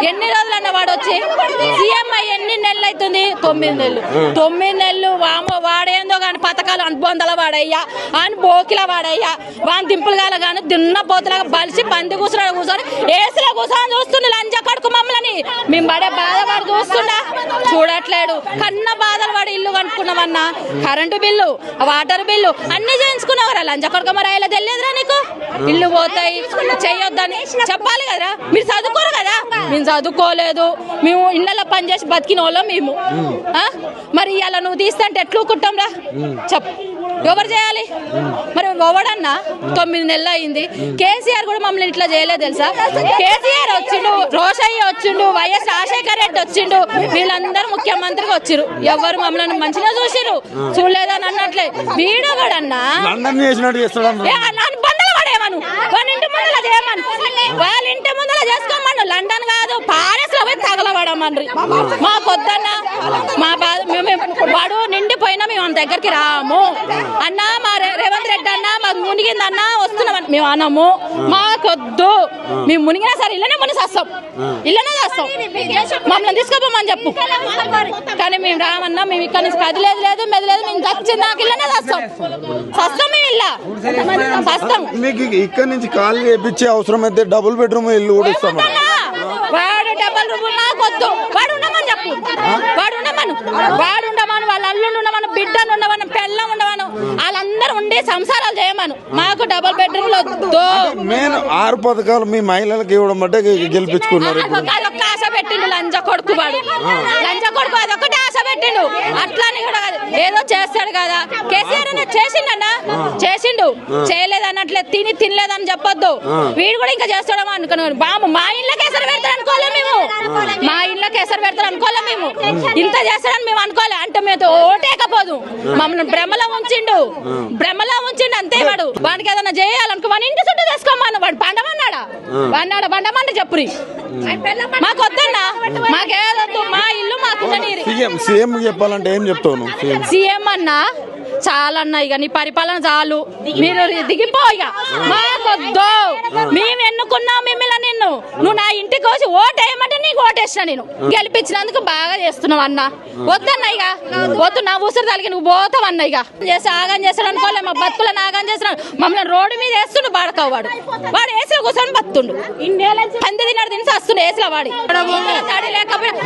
ఎన్ని రోజులన్న వాడు వచ్చి సీఎం ఎన్ని నెలలు అవుతుంది తొమ్మిది నెలలు. తొమ్మిది నెలలు వామో వాడేందో కానీ పథకాలు అనుబంధాల వాడయ్యా అని బోకిల వాడయ్యా. వాని దింపులు కాల కానీ దున్న పోతులాగా బలిసి పంది కూర్చున్నాడు కూర్చొని ఏసులో కూర్చొని చూస్తుండే లంజ కడుకు మమ్మల్ని. మేము పడే బాధ వాడు చూస్తుండా? చూడట్లేడు. కన్న బాధలు వాడు ఇల్లు కనుక్కున్నామన్నా కరెంటు బిల్లు వాటర్ బిల్లు అన్ని చేయించుకున్నావురా లంచ కొడుకు మరి అలా తెలియదురా నీకు? ఇల్లు పోతాయి చెయ్యొద్దని చెప్పాలి కదరా? మీరు చదువుకోరు కదా? మేము చదువుకోలేదు. మేము ఇళ్ళలో పనిచేసి బతికిన వాళ్ళం మేము? మరి ఇవాళ నువ్వు తీస్తే అంటే ఎట్లు కుట్టాం రా? చెప్పు. ఎవరు చేయాలి? మరి ఎవడన్నా? తొమ్మిది నెలలు అయింది. కేసీఆర్ కూడా మమ్మల్ని ఇట్లా చేయలేదు తెలుసా? కేసీఆర్ వచ్చిండు రోషయ్య వచ్చిండు వైఎస్ రాజశేఖర్ రెడ్డి వచ్చిండు వీళ్ళందరూ ముఖ్యమంత్రిగా వచ్చిరు ఎవరు మమ్మల్ని మంచిగా చూసిరు చూడలేదని అన్నట్లే. వీడు కూడా అన్నా వాళ్ళ ఇంటి ముందర చేయమను. వాళ్ళ ఇంటి ముందర చేసుకోమను. లండన్ కాదు పారిస్ లో పోయి తగలబడమని మా పొద్దున్న మా బాధ మేము- మేము- వాడు నిండిపోయినా మేము మన దగ్గరికి రాము. అన్న మా రేవంత్ రెడ్డి అన్న మాకు మునిగిందన్న వస్తున్నాం మేము అనము. మాకొద్దు. మేము మునిగినా సరే ఇల్లనే మునిగి వస్తాం ఇల్లనే చేస్తాం. మమ్మల్ని తీసుకోపోమని చెప్పు. కానీ మేము రామన్నా మేము ఇక్కడ నుంచి కదిలేదు లేదు మెదలేదు మేము చచ్చిన దాకా ఇల్లనే చేస్తాం. సస్తాం మేము ఇల్లా సస్తాం మీకు ఇక్కడ నుంచి కాల్ చేపించే అవసరం అయితే డబుల్ బెడ్రూమ్ ఇల్లు కూడా ఇస్తాం డబల్ రూములు నాకొద్దు. వాడు ఉండమని చెప్పు. వాడు ఉండమను. వాడు ఉండమను వాళ్ళ అల్లుండి ఉండమను బిడ్డను ఉండమను పెళ్ళం ఉండమను. వాళ్ళందరూ ఉండి సంసారాలు చేయమను. మాకు డబల్ బెడ్రూమ్లు వద్దు. మెయిన్ ఆరు పథకాలు మీ మహిళలకు ఇవ్వడం బట్టే గెలిపించుకున్నారు పెట్టిండు లంజ కొడుకు వాడు. లంజ కొడుకు అదొకటి ఆశ పెట్టిండు. అట్లాని కూడా. ఏదో చేస్తాడు కదా. కేసీఆర్ అన్న చేసిండన్నా? చేసిండు. చేయలేదు అన్నట్లే తిని తినలేదని చెప్పొద్దు. వీడు కూడా ఇంకా చేస్తాడేమో అనుకున్నాను బాము మా ఇంట్లోకి ఎసరు పెడతాడు అనుకోలే మేము. మా ఇంట్లోకి ఎసరు పెడతాడు అనుకోలే మేము. ఇంత చేస్తాడని మేము అనుకోలే. అంటే మేము ఓటేకపోదు మమ్మల్ని భ్రమలో ఉంచిండు. భ్రమలో ఉంచిండు అంతే వాడు. వాడికి ఏదైనా చేయాలనుకో వాడి ఇంటి చుట్టూ చేసుకోమను వాడు. పండమన్నాడా? వాడినాడు బండమంటే చెప్పురి. మాకు వద్దన్నా మాకేదొద్దు మా ఇల్లు మాకు సీఎం సీఎం చెప్పాలంటే ఏం చెప్తావు నువ్వు? సీఎం. అన్నా చాలన్నా ఇక నీ పరిపాలన చాలు. మీరు దిగిపో ఇక. మాకొద్దు మేము ఎన్నుకున్నాం వచ్చి ఓటేయమంటే నీకు ఓటేసిన నేను. గెలిపించినందుకు బాగా చేస్తున్నావు అన్న. వద్దన్న ఇక. వద్దు నా ఉసురు తలిగి నువ్వు పోతావు అన్న ఇక. చేసి ఆగం చేస్తాడు అనుకోలే మా బతుకులను ఆగం చేస్తున్నాడు. మమ్మల్ని రోడ్డు మీద వేస్తుండు బాడకావు వాడు. వాడు వేసిన కూర్చొని బతుండు. పంది తిన్నాడు తిని వస్తుండే వేసిన వాడి. తడి లేకపోయినా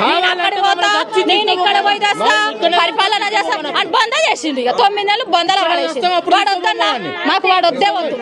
నేను ఇక్కడ పోయి చేస్తా పరిపాలన చేస్తా. అని బంద చేసిండు ఇక. తొమ్మిది నెలలు బందల పడేసి వాడు వద్దన్నా. మాకు వాడు వద్దే వద్దు.